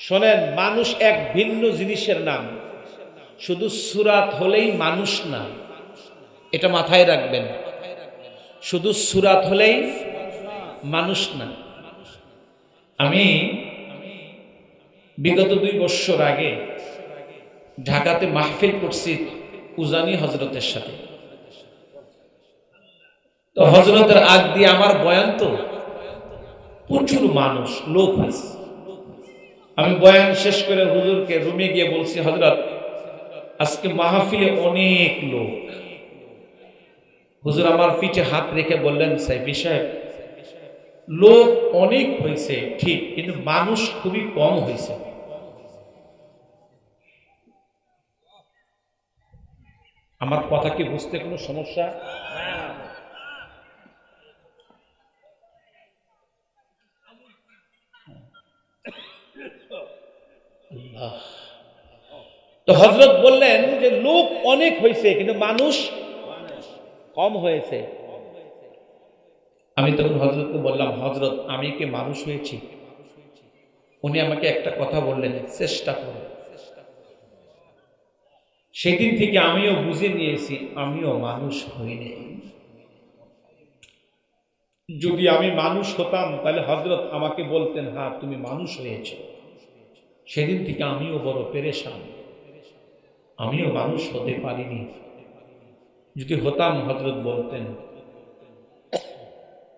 শোনেন, মানুষ এক ভিন্ন জিনিসের নাম। শুধু সুরাত হলেই মানুষ না, এটা মাথায় রাখবেন। শুধু সুরাত হলেই মানুষ না। আমি বিগত দুই বছর আগে ঢাকাতে মাহফিল করছি উজানি হজরতের সাথে। তো হজরতের আগ দিয়ে আমার বয়ান তো প্রচুর মানুষ, লোক আছে। আমি বয়ান শেষ করে হুজুরকে রুমে গিয়ে বলছি হজরত আজকে মাহফিলে অনেক লোক। হুজুর আমার পিঠে হাত রেখে বললেন, সাইফি সাহেব, লোক অনেক হয়েছে, ঠিক, কিন্তু মানুষ খুবই কম হয়েছে। আমার কথা কি বুঝতে কোনো সমস্যা? তো হজরত বললেন যে লোক অনেক হয়েছে, কিন্তু মানুষ কম হয়েছে। আমি তখন হজরতকে বললাম হজরত আমি কি মানুষ হয়েছি? উনি আমাকে একটা কথা বললেন, চেষ্টা করো। সেদিন থেকে আমিও বুঝে নিয়েছি, আমিও মানুষ হইনি যদি আমি মানুষ হতাম, তাহলে হজরত আমাকে বলতেন হ্যাঁ তুমি মানুষ হয়েছ। সেদিন থেকে আমিও বড় পেরেশান। আমিও মানুষ হতে পারিনি। যদি হতাম হজরত বলতেন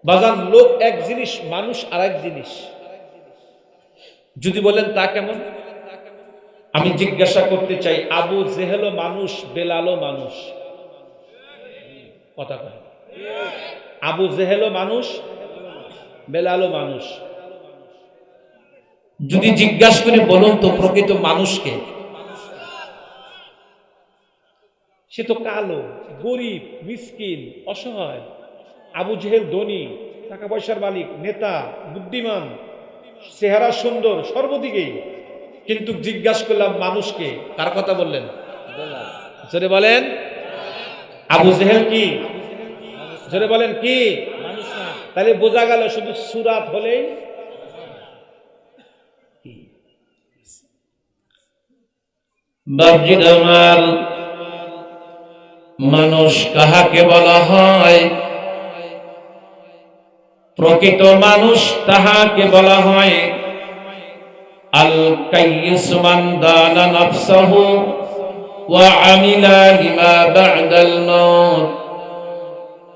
বাজার লোক এক জিনিস, মানুষ আর এক জিনিস। যদি বলেন, তা কেমন? আমি জিজ্ঞাসা করতে চাই, আবু জেহেলো মানুষ, বেলালো মানুষ? কথা আবু জেহেলো মানুষ, বেলালো মানুষ। যদি জিজ্ঞাসা করে বলুন তো প্রকৃত মানুষকে। সে তো কালো গরিব, মিসকিন, অসহায়, আবু জেহেল ধনী, টাকা পয়সার মালিক, নেতা, বুদ্ধিমান, চেহারা সুন্দর সর্বদিকেই কিন্তু জিজ্ঞাসা করলাম, মানুষকে, কার কথা বললেন? জোরে বলেন। আবু জেহেল কি? জোরে বলেন কি? তাহলে বোঝা গেল শুধু সুরাত হলেই বাবজিদ আমার মানুষ কাহাকে বলা হয়? প্রকৃত মানুষ তাহাকে বলা হয় আল কাইয়ুসমান দানা ওয়া আমিলা লিমা বা'দাল মাউত।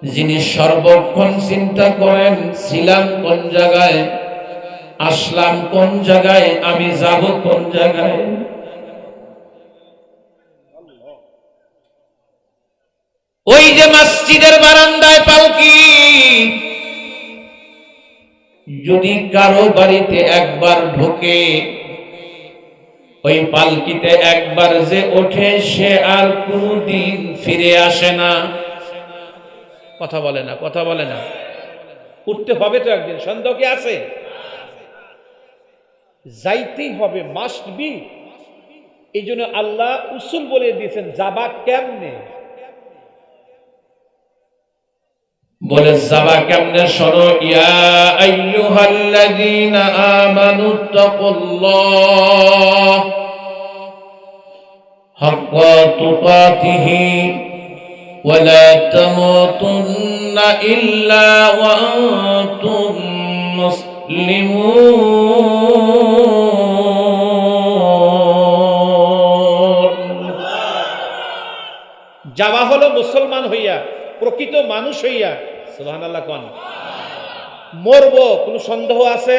যিনি সর্বক্ষণ চিন্তা করেন, ছিলাম কোন জায়গায়, আসলাম কোন জায়গায়, আমি যাব কোন জায়গায়। ওই যে মসজিদের বারান্দায় পালকি। যদি কারও বাড়িতে একবার ঢোকে, ওই পালকিতে একবার যে ওঠে, সে আর কোনদিন ফিরে আসে না। কথা বলে না, কথা বলে না। উঠতে হবে তো একদিন, সন্দেহ কি আছে? যাইতেই হবে মাস্ট বি এই জন্য আল্লাহ উসুল বলে দিয়েছেন, যাবা কেমনে? বলে যাবা কেমনে শোনো ইয়া আইয়ুহাল্লাযীনা আমানু তাকুল্লাহ হাক্কা তুকাতিহি ولا تموتن إلا وأنتم مسلمون যাওয়া হলো মুসলমান হইয়া প্রকৃত মানুষ হইয়া সুবহান আল্লাহ কন? মরব, কোনো সন্দেহ আছে?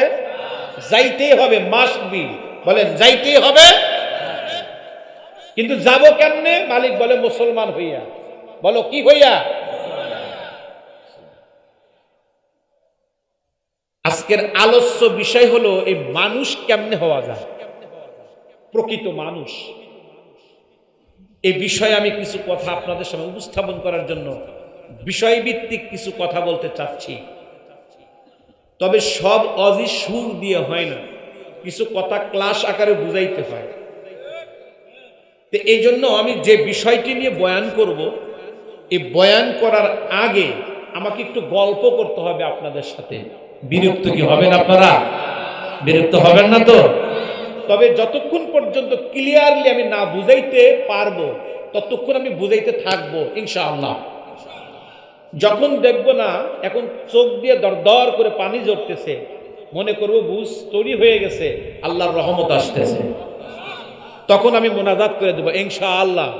যাইতেই হবে মাস্ট বি বলেন, যাইতেই হবে। কিন্তু যাব কেমনে? মালিক বলে, মুসলমান হইয়া। বলো, কি হইয়া? আজকের আলস্য বিষয় হলো, এই মানুষ কেমনে হওয়া যায়? প্রকৃত মানুষ। এই বিষয়ে আমি কিছু কথা আপনাদের সামনে উপস্থাপন করার জন্য বিষয়ভিত্তিক কিছু কথা বলতে চাচ্ছি। তবে সব অজি সুর দিয়ে হয় না। কিছু কথা ক্লাস আকারে বুঝাইতে হয়। তো এই জন্য আমি যে বিষয়টি নিয়ে বয়ান করব, এই বয়ান করার আগে আমাকে একটু গল্প করতে হবে আপনাদের সাথে। বিরক্ত কি হবেন আপনারা? বিরক্ত হবেন না তো? তবে যতক্ষণ পর্যন্ত ক্লিয়ারলি আমি না বুঝাইতে পারব, ততক্ষণ আমি বুঝাইতে থাকব, ইনশাআল্লাহ। যখন দেখব না, এখন চোখ দিয়ে দরদর করে পানি জড়তেছে মনে করব বুঝ তৈরি হয়ে গেছে, আল্লাহর রহমত আসতেছে। তখন আমি মোনাজাত করে দেবো, ইনশাআল্লাহ।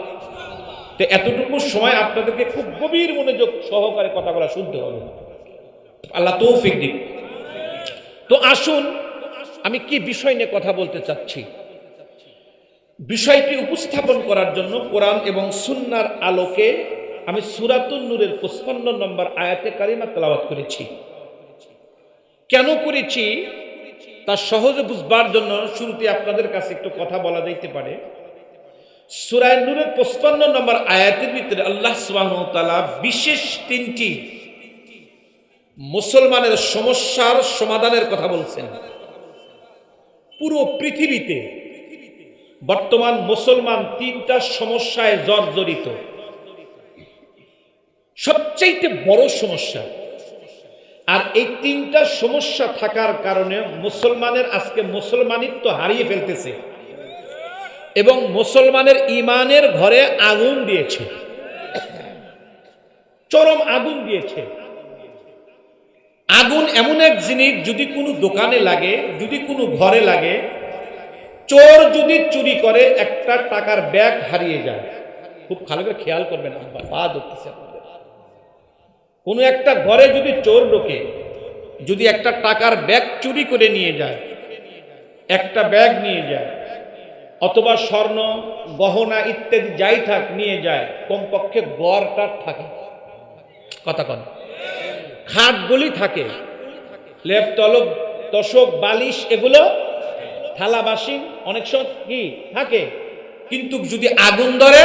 তো এতটুকু সময় আপনাদেরকে খুব গভীর মনোযোগ সহকারে কথা বলা শুনতে হবে। আল্লাহ তৌফিক দিক। তো আসুন, আমি কি বিষয় নিয়ে কথা বলতে চাচ্ছি? বিষয়টি উপস্থাপন করার জন্য কোরআন এবং সুন্নার আলোকে আমি সুরাতুন নূরের পঁচপান্ন নম্বর আয়াতে কারিমা তেলাওয়াত করেছি। কেন করেছি? তা সহজে বুঝবার জন্য শুরুতে আপনাদের কাছে একটু কথা বলা যাইতে পারে। সুরায় নূরের পঁচপান্ন নম্বর আয়াতের ভিতরে আল্লাহ সুবাহতালা বিশেষ তিনটি মুসলমানের সমস্যার সমাধানের কথা বলছেন। পুরো পৃথিবীতে বর্তমান মুসলমান তিনটা সমস্যায় জর্জরিত। সবচাইতে বড় সমস্যা। আর এই তিনটা সমস্যা থাকার কারণে মুসলমানের আজকে মুসলমানিত্ব হারিয়ে ফেলতেছে এবং মুসলমানের ইমানের ঘরে আগুন দিয়েছে। চরম আগুন দিয়েছে। আগুন এমন এক জিনিস যদি কোনো দোকানে লাগে, যদি কোনো ঘরে লাগে, চোর যদি চুরি করে, একটা টাকার ব্যাগ হারিয়ে যায়। খুব ভালো করে খেয়াল করবেন পা ধরতেছে আপনাদের কোনো একটা ঘরে যদি চোর ঢোকে, যদি একটা টাকার ব্যাগ চুরি করে নিয়ে যায়, একটা ব্যাগ নিয়ে যায়, অথবা স্বর্ণ, গহনা ইত্যাদি যাই থাক নিয়ে যায়, কমপক্ষে গড়টা থাকে। কথা কথা খাটগুলি থাকে, লেপ, তলব তশক বালিশ এগুলো থালা, বাসিন, অনেক সময় কি থাকে? কিন্তু যদি আগুন ধরে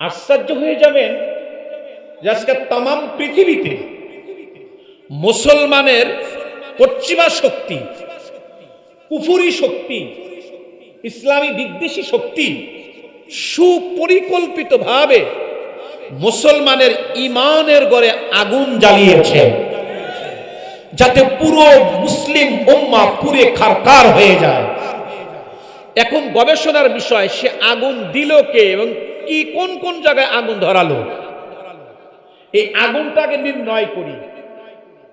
আশ্চর্য হয়ে যাবেন যে আজকে তাম পৃথিবীতে মুসলমানের পশ্চিমা শক্তি, কুফুরি শক্তি, ইসলামী বিদ্বেষী শক্তি সুপরিকল্পিতভাবে মুসলমানের ইমানের গড়ে আগুন জ্বালিয়েছে, যাতে পুরো মুসলিম উম্মা পুরে খারকার হয়ে যায়। এখন গবেষণার বিষয়, সে আগুন দিল কে এবং কি কোন কোন জায়গায় আগুন ধরালো? এই আগুনটাকে নির্ণয় করি।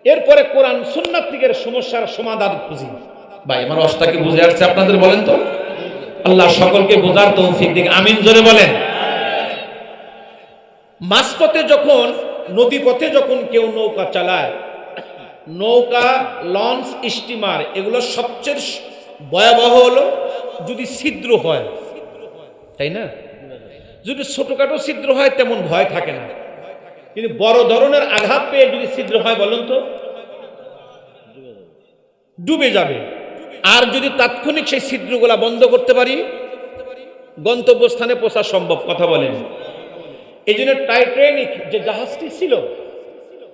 এরপরে কোরআন সুন্নাত সমস্যার সমাধান খুঁজি। ভাই, আমার অষ্টাকে বুঝে আসছে আপনাদের বলেন তো? আল্লাহ সকলকে বোঝার দিক। আমিন, জোরে বলেন। মাঝপথে যখন নদী পথে যখন কেউ নৌকা চালায়, নৌকা, লঞ্চ, স্টিমার, এগুলো সবচেয়ে ভয়াবহ হলো যদি ছিদ্র হয়। তাই না? যদি ছোটখাটো ছিদ্র হয়, তেমন ভয় থাকে না। কিন্তু বড় ধরনের আঘাত পেয়ে যদি ছিদ্র হয়, বলুন তো, ডুবে যাবে। আর যদি তাৎক্ষণিক সেই ছিদ্রগুলা বন্ধ করতে পারি, গন্তব্যস্থানে পৌঁছা সম্ভব, কথা বলেন। এই জন্য টাইট্রেনিক যে জাহাজটি ছিল,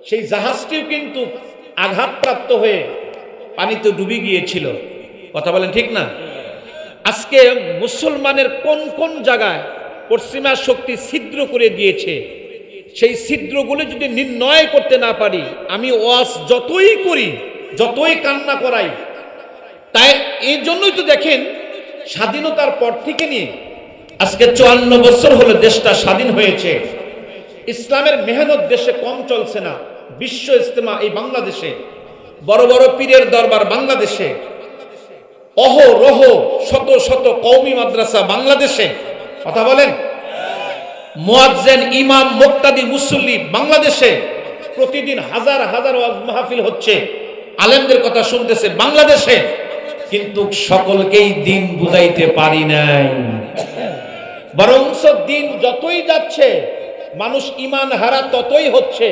সেই জাহাজটিও কিন্তু আঘাতপ্রাপ্ত হয়ে পানিতে ডুবে গিয়েছিল। কথা বলেন ঠিক না? আজকে মুসলমানের কোন কোন জায়গায় পশ্চিমা শক্তি ছিদ্র করে দিয়েছে। সেই ছিদ্রগুলো যদি নির্ণয় করতে না পারি, আমি ওয়াস যতই করি, যতই কান্না করাই, তাই এই জন্যই তো দেখেন, স্বাধীনতার পর থেকে নিয়ে আজকে চুয়ান্ন বছর হলো দেশটা স্বাধীন হয়েছে। ইসলামের মেহনত দেশে কম চলছে না, বিশ্ব ইজতেমা এই বাংলাদেশে, বড় বড় পীরের দরবার বাংলাদেশে অহ রহ শত শত কৌমি মাদ্রাসা বাংলাদেশে কথা বলেন। মুয়াজ্জেন ইমাম মুক্তাদি মুসল্লি বাংলাদেশে প্রতিদিন হাজার হাজার মাহফিল হচ্ছে। আলেমদের কথা শুনতেছে বাংলাদেশে। কিন্তু সকলকেই দিন বুঝাইতে পারি নাই। বরংস দিন যতই যাচ্ছে, মানুষ ইমান হারা ততই হচ্ছে।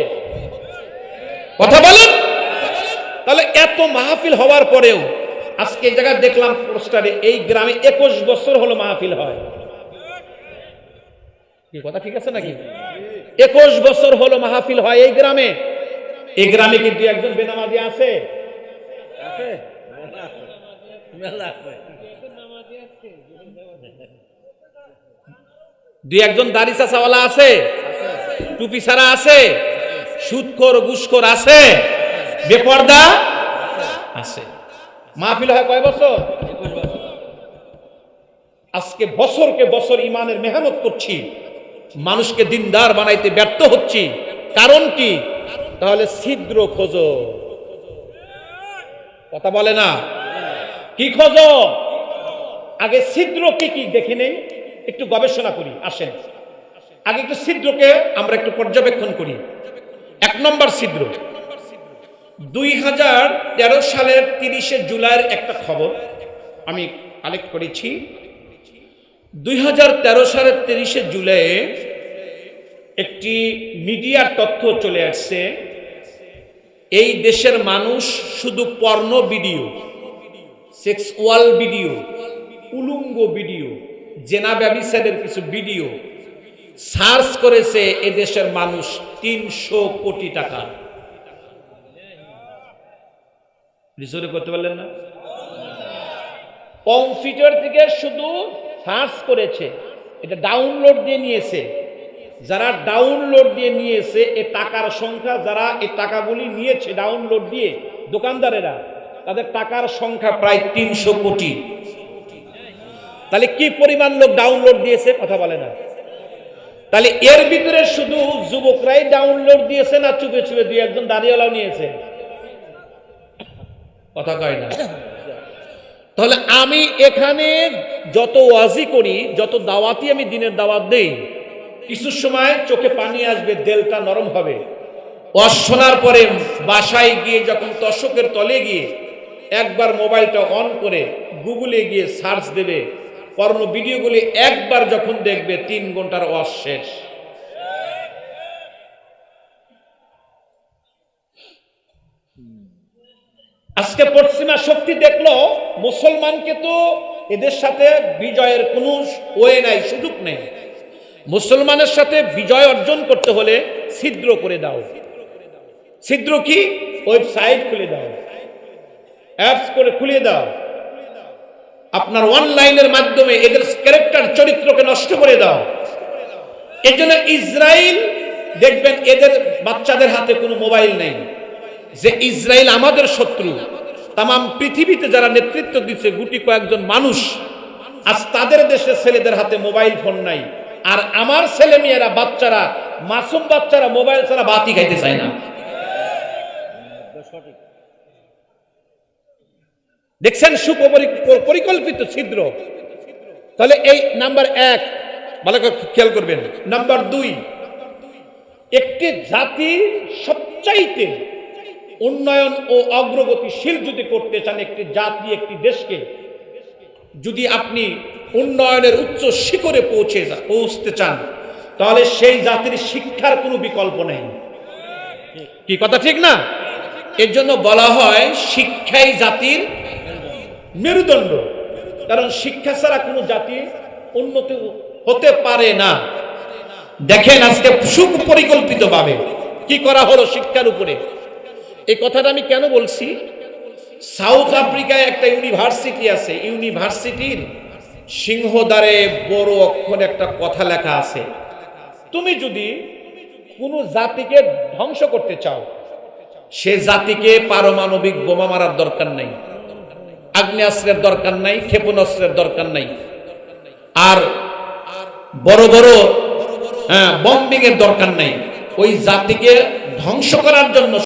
কথা বলেন। তাহলে এত মাহফিল হওয়ার পরেও আজকে জায়গায় দেখলাম পোস্টারে, এই গ্রামে একুশ বছর হলো মাহফিল হয়। কথা ঠিক আছে নাকি? একুশ বছর হলো মাহফিল হয় এই গ্রামে। এই গ্রামে কিন্তু একজন বেনামাজি আছে। দুই একজন দাড়ি চাচাওয়ালা আছে। টুপি ছাড়া আছে। সুদখোর ঘুষখোর আছে। বেপর্দা আছে। মাহফিল হয় কয় বছর। আজকে বছরকে বছর ইমানের মেহনত করছি। মানুষকে দিনদার বানাইতে ব্যর্থ হচ্ছি। কারণ কি? তাহলে ছিদ্র খোঁজো। কথা বলে না? কি খোঁজো? আগে ছিদ্র কি দেখে নেই? একটু গবেষণা করি, আসেন। আগে একটু ছিদ্রকে আমরা একটু পর্যবেক্ষণ করি। এক নম্বর ছিদ্র। দুই হাজার তেরো সালের তিরিশে জুলাইয়ের একটা খবর আমি কালেক্ট করেছি। দুই হাজার তেরো সালের তিরিশে জুলাইয়ে একটি মিডিয়ার তথ্য চলে আসছে, এই দেশের মানুষ শুধু পর্ণ ভিডিও, সেক্সুয়াল ভিডিও, উলুঙ্গ ভিডিও, জেনা ব্যবিচারের কিছু ভিডিও সার্চ করেছে এ দেশের মানুষ তিনশো কোটি টাকা। করতে পারলেন না? কম্পিউটার থেকে শুধু সার্চ করেছে, এটা ডাউনলোড দিয়ে নিয়েছে। যারা ডাউনলোড দিয়ে নিয়েছে, এ টাকার সংখ্যা যারা এই টাকাগুলি নিয়েছে ডাউনলোড দিয়ে, দোকানদারেরা, তাদের টাকার সংখ্যা প্রায় তিনশো কোটি। তাহলে কি পরিমাণ লোক ডাউনলোড দিয়েছে কথা বলে না। তাহলে এর ভিতরে শুধু যুবকরাই ডাউনলোড দিয়েছে না চুপে চুপে দুই একজন দাঁড়িয়েলাও নিয়েছে? কথা কয় না। তাহলে আমি এখানে যত ওয়াজি করি, যত দাওয়াতি আমি দিনের দাওয়াত দেই, কিছু সময় চোখে পানি আসবে, দেলটা নরম হবে। ওয়াজ শোনার পরে বাসায় গিয়ে যখন দর্শকের তলে গিয়ে একবার মোবাইলটা অন করে গুগলে গিয়ে সার্চ দেবে পর্ণ ভিডিওগুলি একবার যখন দেখবে, তিন ঘণ্টার ওয়াজ শেষ। আজকে পশ্চিমা শক্তি দেখল, মুসলমানকে তো এদের সাথে বিজয়ের কোনো ওয়ে নাই, সুযোগ নেই। মুসলমানের সাথে বিজয় অর্জন করতে হলে ছিদ্র করে দাও। ছিদ্র কি? ওয়েবসাইট খুলে দাও। অ্যাপস করে খুলে দাও। আপনার অনলাইনের মাধ্যমে এদের ক্যারেক্টার, চরিত্রকে নষ্ট করে দাও। এই জন্য ইসরায়েল দেখবেন এদের বাচ্চাদের হাতে কোনো মোবাইল নেই। যে ইসরায়েল আমাদের শত্রু তাম পৃথিবীতে যারা নেতৃত্ব দিচ্ছে গুটি কয়েকজন মানুষ, আজ তাদের দেশে ছেলেদের হাতে মোবাইল ফোন নাই। আর আমার ছেলে মেয়েরা, বাচ্চারা, মাসুম বাচ্চারা মোবাইল ছাড়া বাতি খাইতে চায় না। দেখছেন সুপরিকল্পিত ছিদ্র? তাহলে এই নাম্বার এক, ভালো খেয়াল করবেন। নাম্বার দুই, একটি জাতি সবচাইতে উন্নয়ন ও অগ্রগতিশীল যদি করতে চান একটি জাতি, একটি দেশকে, যদি আপনি উন্নয়নের উচ্চ শিখরে পৌঁছে পৌঁছতে চান, তাহলে সেই জাতির শিক্ষার কোনো বিকল্প নেই। কি কথা ঠিক না? এর জন্য বলা হয় শিক্ষাই জাতির মেরুদণ্ড। কারণ শিক্ষা ছাড়া কোনো জাতি উন্নতি হতে পারে না। দেখেন আজকে সুপরিকল্পিত ভাবে কি করা হলো শিক্ষার উপরে? এই কথাটা আমি কেন বলছি? সাউথ আফ্রিকায় একটা ইউনিভার্সিটি আছে, ইউনিভার্সিটির সিংহদ্বারে বড় অক্ষরে একটা কথা লেখা আছে। তুমি যদি কোনো জাতিকে ধ্বংস করতে চাও, সে জাতিকে পারমাণবিক বোমা মারার দরকার নাই, আগ্নেয়াস্ত্রের দরকার নাই, ক্ষেপণাস্ত্রের দরকার নাই। আর বড় বড় হ্যাঁ বম্বিং এর দরকার নাই। ওই জাতিকে ধ্বংস করার জন্য